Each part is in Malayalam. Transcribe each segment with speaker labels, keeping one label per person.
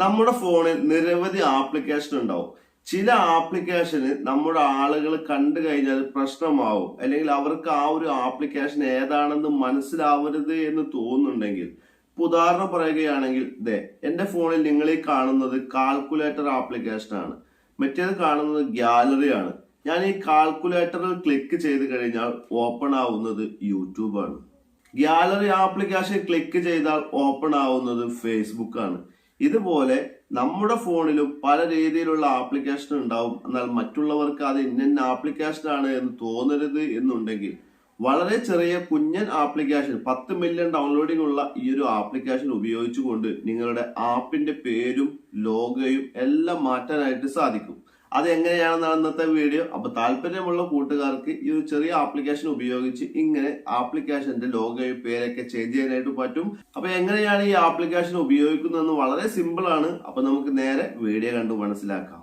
Speaker 1: നമ്മുടെ ഫോണിൽ നിരവധി ആപ്ലിക്കേഷൻ ഉണ്ടാവും. ചില ആപ്ലിക്കേഷന് നമ്മുടെ ആളുകൾ കണ്ടു കഴിഞ്ഞാൽ പ്രശ്നമാവും. അല്ലെങ്കിൽ അവർക്ക് ആ ഒരു ആപ്ലിക്കേഷൻ ഏതാണെന്ന് മനസ്സിലാവരുത് എന്ന് തോന്നുന്നുണ്ടെങ്കിൽ ഉദാഹരണം പറയുകയാണെങ്കിൽ ദേ എന്റെ ഫോണിൽ നിങ്ങൾ ഈ കാണുന്നത് കാൽക്കുലേറ്റർ ആപ്ലിക്കേഷൻ ആണ്. മറ്റേത് കാണുന്നത് ഗ്യാലറിയാണ് ഞാൻ ഈ കാൽക്കുലേറ്ററിൽ ക്ലിക്ക് ചെയ്ത് കഴിഞ്ഞാൽ ഓപ്പൺ ആവുന്നത് യൂട്യൂബാണ് ഗ്യാലറി ആപ്ലിക്കേഷൻ ക്ലിക്ക് ചെയ്താൽ ഓപ്പൺ ആവുന്നത് ഫേസ്ബുക്കാണ് ഇതുപോലെ നമ്മുടെ ഫോണിലും പല രീതിയിലുള്ള ആപ്ലിക്കേഷൻ ഉണ്ടാവും. എന്നാൽ മറ്റുള്ളവർക്ക് അത് ഇന്ന ആപ്ലിക്കേഷൻ ആണ് എന്ന് തോന്നരുത് എന്നുണ്ടെങ്കിൽ വളരെ ചെറിയ കുഞ്ഞൻ ആപ്ലിക്കേഷൻ പത്ത് മില്യൺ ഡൗൺലോഡിംഗ് ഉള്ള ഈ ഒരു ആപ്ലിക്കേഷൻ ഉപയോഗിച്ചുകൊണ്ട് നിങ്ങളുടെ ആപ്പിന്റെ പേരും ലോഗോയും എല്ലാം മാറ്റാനായിട്ട് സാധിക്കും. അത് എങ്ങനെയാണെന്നാണ് വീഡിയോ അപ്പൊ താല്പര്യമുള്ള കൂട്ടുകാർക്ക് ഈ ഒരു ചെറിയ ആപ്ലിക്കേഷൻ ഉപയോഗിച്ച് ഇങ്ങനെ ആപ്ലിക്കേഷന്റെ ലോഗോയും പേരൊക്കെ ചേഞ്ച് ചെയ്യാനായിട്ട് പറ്റും. അപ്പൊ എങ്ങനെയാണ് ഈ ആപ്ലിക്കേഷൻ ഉപയോഗിക്കുന്നതെന്ന് വളരെ സിമ്പിൾ ആണ്. അപ്പൊ നമുക്ക് നേരെ വീഡിയോ കണ്ടു മനസ്സിലാക്കാം.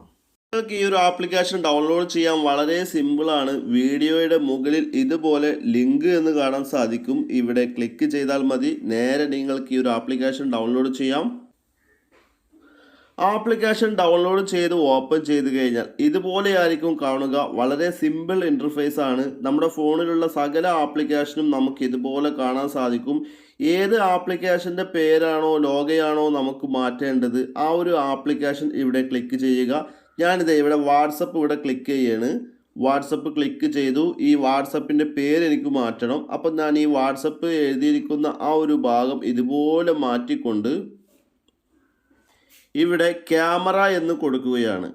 Speaker 1: നിങ്ങൾക്ക് ഈ ഒരു ആപ്ലിക്കേഷൻ ഡൗൺലോഡ് ചെയ്യാൻ വളരെ സിമ്പിൾ ആണ്. വീഡിയോയുടെ മുകളിൽ ഇതുപോലെ ലിങ്ക് എന്ന് കാണാൻ സാധിക്കും. ഇവിടെ ക്ലിക്ക് ചെയ്താൽ മതി. നേരെ നിങ്ങൾക്ക് ഈ ഒരു ആപ്ലിക്കേഷൻ ഡൗൺലോഡ് ചെയ്യാം. ആപ്ലിക്കേഷൻ ഡൗൺലോഡ് ചെയ്ത് ഓപ്പൺ ചെയ്ത് കഴിഞ്ഞാൽ ഇതുപോലെയായിരിക്കും കാണുക. വളരെ സിമ്പിൾ ഇന്റർഫേസ് ആണ്. നമ്മുടെ ഫോണിലുള്ള സകല ആപ്ലിക്കേഷനും നമുക്ക് ഇതുപോലെ കാണാൻ സാധിക്കും. ഏത് ആപ്ലിക്കേഷന്റെ പേരാണോ ലോഗയാണോ നമുക്ക് മാറ്റേണ്ടത് ആ ഒരു ആപ്ലിക്കേഷൻ ഇവിടെ ക്ലിക്ക് ചെയ്യുക. ഞാനിത് ഇവിടെ വാട്സപ്പ് ഇവിടെ ക്ലിക്ക് ചെയ്യാണ്. വാട്സപ്പ് ക്ലിക്ക് ചെയ്തു. ഈ വാട്സപ്പിന്റെ പേര് എനിക്ക് മാറ്റണം. അപ്പം ഞാൻ ഈ വാട്സപ്പ് എഴുതിയിരിക്കുന്ന ആ ഒരു ഭാഗം ഇതുപോലെ മാറ്റിക്കൊണ്ട് ഇവിടെ ക്യാമറ എന്ന് കൊടുക്കുകയാണ്.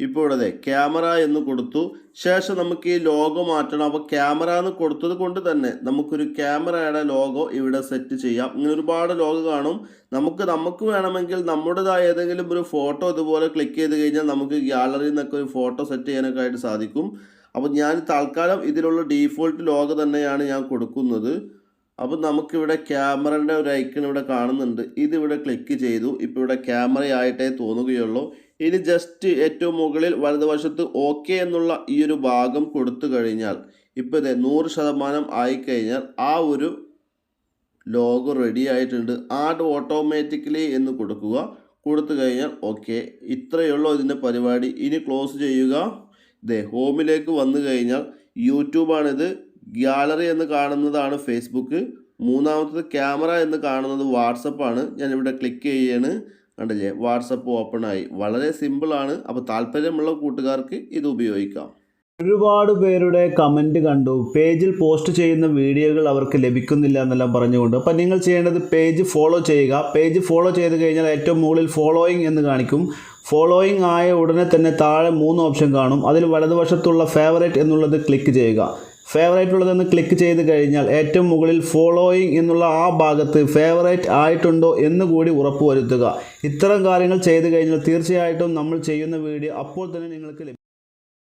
Speaker 1: ഇപ്പോൾ അതെ ക്യാമറ എന്ന് കൊടുത്തു. ശേഷം നമുക്ക് ഈ ലോഗോ മാറ്റണം. അപ്പോൾ ക്യാമറ എന്ന് കൊടുത്തത് കൊണ്ട് തന്നെ നമുക്കൊരു ക്യാമറയുടെ ലോഗോ ഇവിടെ സെറ്റ് ചെയ്യാം. ഇങ്ങനെ ഒരുപാട് ലോഗോ കാണും. നമുക്ക് നമുക്ക് വേണമെങ്കിൽ നമ്മുടേതായ ഏതെങ്കിലും ഒരു ഫോട്ടോ ഇതുപോലെ ക്ലിക്ക് ചെയ്ത് കഴിഞ്ഞാൽ നമുക്ക് ഗ്യാലറിയിൽ നിന്നൊക്കെ ഒരു ഫോട്ടോ സെറ്റ് ചെയ്യാനൊക്കെ ആയിട്ട് സാധിക്കും. അപ്പോൾ ഞാൻ തൽക്കാലം ഇതിലുള്ള ഡീഫോൾട്ട് ലോഗോ തന്നെയാണ് ഞാൻ കൊടുക്കുന്നത്. അപ്പോൾ നമുക്കിവിടെ ക്യാമറയുടെ ഒരു ഐക്കൺ ഇവിടെ കാണുന്നുണ്ട്. ഇതിവിടെ ക്ലിക്ക് ചെയ്തു. ഇപ്പോൾ ഇവിടെ ക്യാമറ ആയിട്ടേ തോന്നുകയുള്ളൂ. ഇനി ജസ്റ്റ് ഏറ്റവും മുകളിൽ വലതുവശത്ത് ഓക്കെ എന്നുള്ള ഈ ഒരു ഭാഗം കൊടുത്തു കഴിഞ്ഞാൽ ഇപ്പോൾ ഇതേ നൂറ് ശതമാനം ആയിക്കഴിഞ്ഞാൽ ആ ഒരു ലോഗ് റെഡി ആയിട്ടുണ്ട്. ആഡ് ഓട്ടോമാറ്റിക്കലി എന്ന് കൊടുക്കുക. കൊടുത്തു കഴിഞ്ഞാൽ ഓക്കെ ഇത്രയേ ഉള്ളൂ ഇതിന്റെ പരിപാടി. ഇനി ക്ലോസ് ചെയ്യുക. ഇതേ ഹോമിലേക്ക് വന്നു കഴിഞ്ഞാൽ യൂട്യൂബാണിത് ഗ്യാലറി എന്ന് കാണുന്നതാണ് ഫേസ്ബുക്ക് മൂന്നാമത്തത് ക്യാമറ എന്ന് കാണുന്നത് വാട്സപ്പാണ് ഞാനിവിടെ ക്ലിക്ക് ചെയ്യാണ്. കണ്ടില്ലേ? വാട്സപ്പ് ഓപ്പൺ ആയി. വളരെ സിമ്പിളാണ് അപ്പോൾ താല്പര്യമുള്ള കൂട്ടുകാർക്ക് ഇത് ഉപയോഗിക്കാം.
Speaker 2: ഒരുപാട് പേരുടെ കമന്റ് കണ്ടു. പേജിൽ പോസ്റ്റ് ചെയ്യുന്ന വീഡിയോകൾ അവർക്ക് ലഭിക്കുന്നില്ല എന്നെല്ലാം പറഞ്ഞുകൊണ്ട്. അപ്പം നിങ്ങൾ ചെയ്യേണ്ടത് പേജ് ഫോളോ ചെയ്യുക. പേജ് ഫോളോ ചെയ്ത് കഴിഞ്ഞാൽ ഏറ്റവും മുകളിൽ ഫോളോയിങ് എന്ന് കാണിക്കും. ഫോളോയിങ് ആയ ഉടനെ തന്നെ താഴെ മൂന്ന് ഓപ്ഷൻ കാണും. അതിൽ വലതുവശത്തുള്ള ഫേവറേറ്റ് എന്നുള്ളത് ക്ലിക്ക് ചെയ്യുക. ഫേവറേറ്റ് ഉള്ളതെന്ന് ക്ലിക്ക് ചെയ്ത് കഴിഞ്ഞാൽ ഏറ്റവും മുകളിൽ ഫോളോയിങ് എന്നുള്ള ആ ഭാഗത്ത് ഫേവറേറ്റ് ആയിട്ടുണ്ടോ എന്ന് കൂടി ഉറപ്പുവരുത്തുക. ഇത്തരം കാര്യങ്ങൾ ചെയ്ത് കഴിഞ്ഞാൽ തീർച്ചയായിട്ടും നമ്മൾ ചെയ്യുന്ന വീഡിയോ അപ്പോൾ തന്നെ നിങ്ങൾക്ക് ലഭിക്കും